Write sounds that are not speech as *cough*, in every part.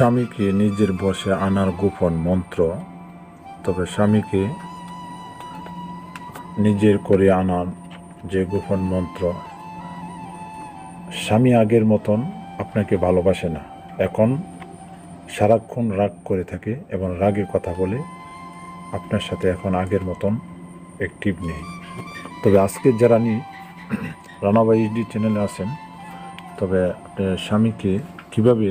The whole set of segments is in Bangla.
স্বামীকে নিজের বসে আনার গোপন মন্ত্র, তবে স্বামীকে নিজের করে আনার যে গোপন মন্ত্র, স্বামী আগের মতন আপনাকে ভালোবাসে না। এখন সারাক্ষণ রাগ করে থাকে এবং রাগে কথা বলে আপনার সাথে এখন আগের মতন অ্যাক্টিভ নেই। তবে আজকে যারা নি রানাবাই চ্যানেলে আছেন, তবে স্বামীকে কীভাবে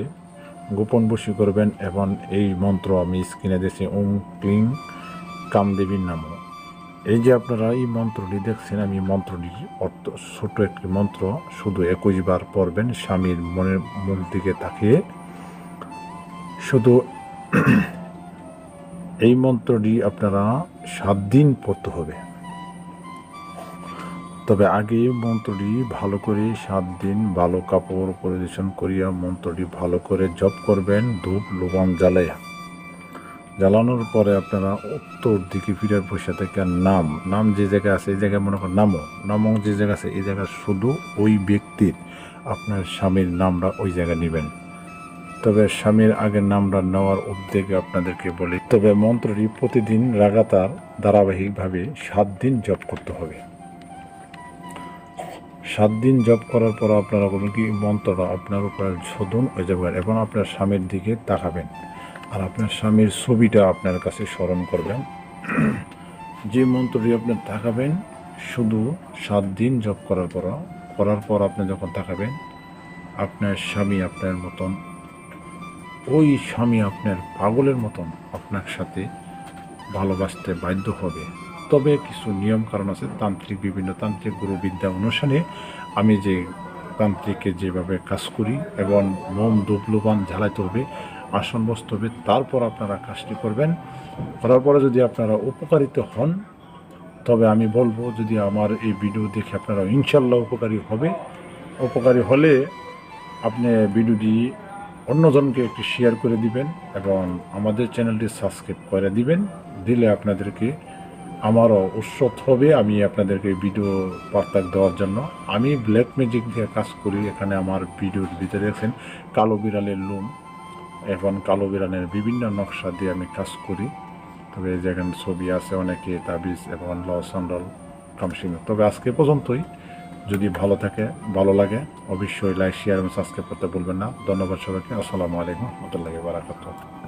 গোপন বসী করবেন এবং এই মন্ত্র আমি স্ক্রিনে দিয়েছি ওম ক্লিং কামদেবীর নাম এই যে আপনারা এই মন্ত্রটি দেখছেন, আমি মন্ত্রটি অর্থ ছোট একটি মন্ত্র, শুধু একুশ বার পড়বেন, স্বামীর মনের মুখ দিকে তাকিয়ে। শুধু *clears throat* এই মন্ত্রটি আপনারা সাত দিন পড়তে হবে। তবে আগে মন্ত্রটি ভালো করে সাত দিন ভালো কাপড় পরিবেশন করিয়া মন্ত্রটি ভালো করে জপ করবেন ধূপ লোবান জ্বালাইয়া। জ্বালানোর পরে আপনারা উত্তর দিকে ফিরে বসে থেকে নাম। নাম যে জায়গায় আছে, এই জায়গায় মনে করেন নামও নামও যে জায়গা আছে, এই জায়গায় শুধু ওই ব্যক্তির আপনার স্বামীর নামটা ওই জায়গায় নেবেন। তবে স্বামীর আগের নামটা নেওয়ার উদ্যোগে আপনাদেরকে বলি, তবে মন্ত্রটি প্রতিদিন লাগাতার ধারাবাহিকভাবে সাত দিন জপ করতে হবে। সাত দিন জপ করার পর আপনারা করবেন কি, মন্ত্রটা আপনার উপরে শোধন হয়ে যাবে এবং আপনার স্বামীর দিকে তাকাবেন। আর আপনার স্বামীর ছবিটা আপনার কাছে স্মরণ করবেন। যে মন্ত্রটি আপনি তাকাবেন, শুধু সাত দিন জপ করার পর করার পর আপনি যখন তাকাবেন, আপনার স্বামী আপনার মতন, ওই স্বামী আপনার পাগলের মতন আপনার সাথে ভালোবাসতে বাধ্য হবে। তবে কিছু নিয়ম কারণ আছে। তান্ত্রিক, বিভিন্ন তান্ত্রিক গুরু বিদ্যা অনুসারে আমি যে তান্ত্রিকে যেভাবে কাজ করি এবং মোম দুবলুবান ঝালাইতে হবে, আসন বসতে হবে, তারপর আপনারা কাজটি করবেন। করার পরে যদি আপনারা উপকারিত হন, তবে আমি বলব যদি আমার এই ভিডিও দেখে আপনারা ইনশাল্লাহ উপকারী হবে। উপকারী হলে আপনি ভিডিওটি অন্যজনকে একটু শেয়ার করে দিবেন এবং আমাদের চ্যানেলটি সাবস্ক্রাইব করে দিবেন। দিলে আপনাদেরকে আমারও উৎসত হবে আমি আপনাদেরকে ভিডিও বার্তা দেওয়ার জন্য। আমি ব্ল্যাক ম্যাজিক দিয়ে কাজ করি, এখানে আমার ভিডিওর ভিতরে দেখছেন কালো বিড়ালের লুম এখন কালো বিড়ালের বিভিন্ন নকশা দিয়ে আমি কাজ করি। তবে যেখানে ছবি আছে, অনেকে তাবিজ এবং ল সন্ডল, কামসিং। তবে আজকে পর্যন্তই। যদি ভালো থাকে, ভালো লাগে, অবশ্যই লাইক শেয়ার এবং সাবস্ক্রাইব করতে ভুলবেন না। ধন্যবাদ সবাইকে। আসসালামু আলাইকুম রহমতুল্লাহি বারাকাতুহ।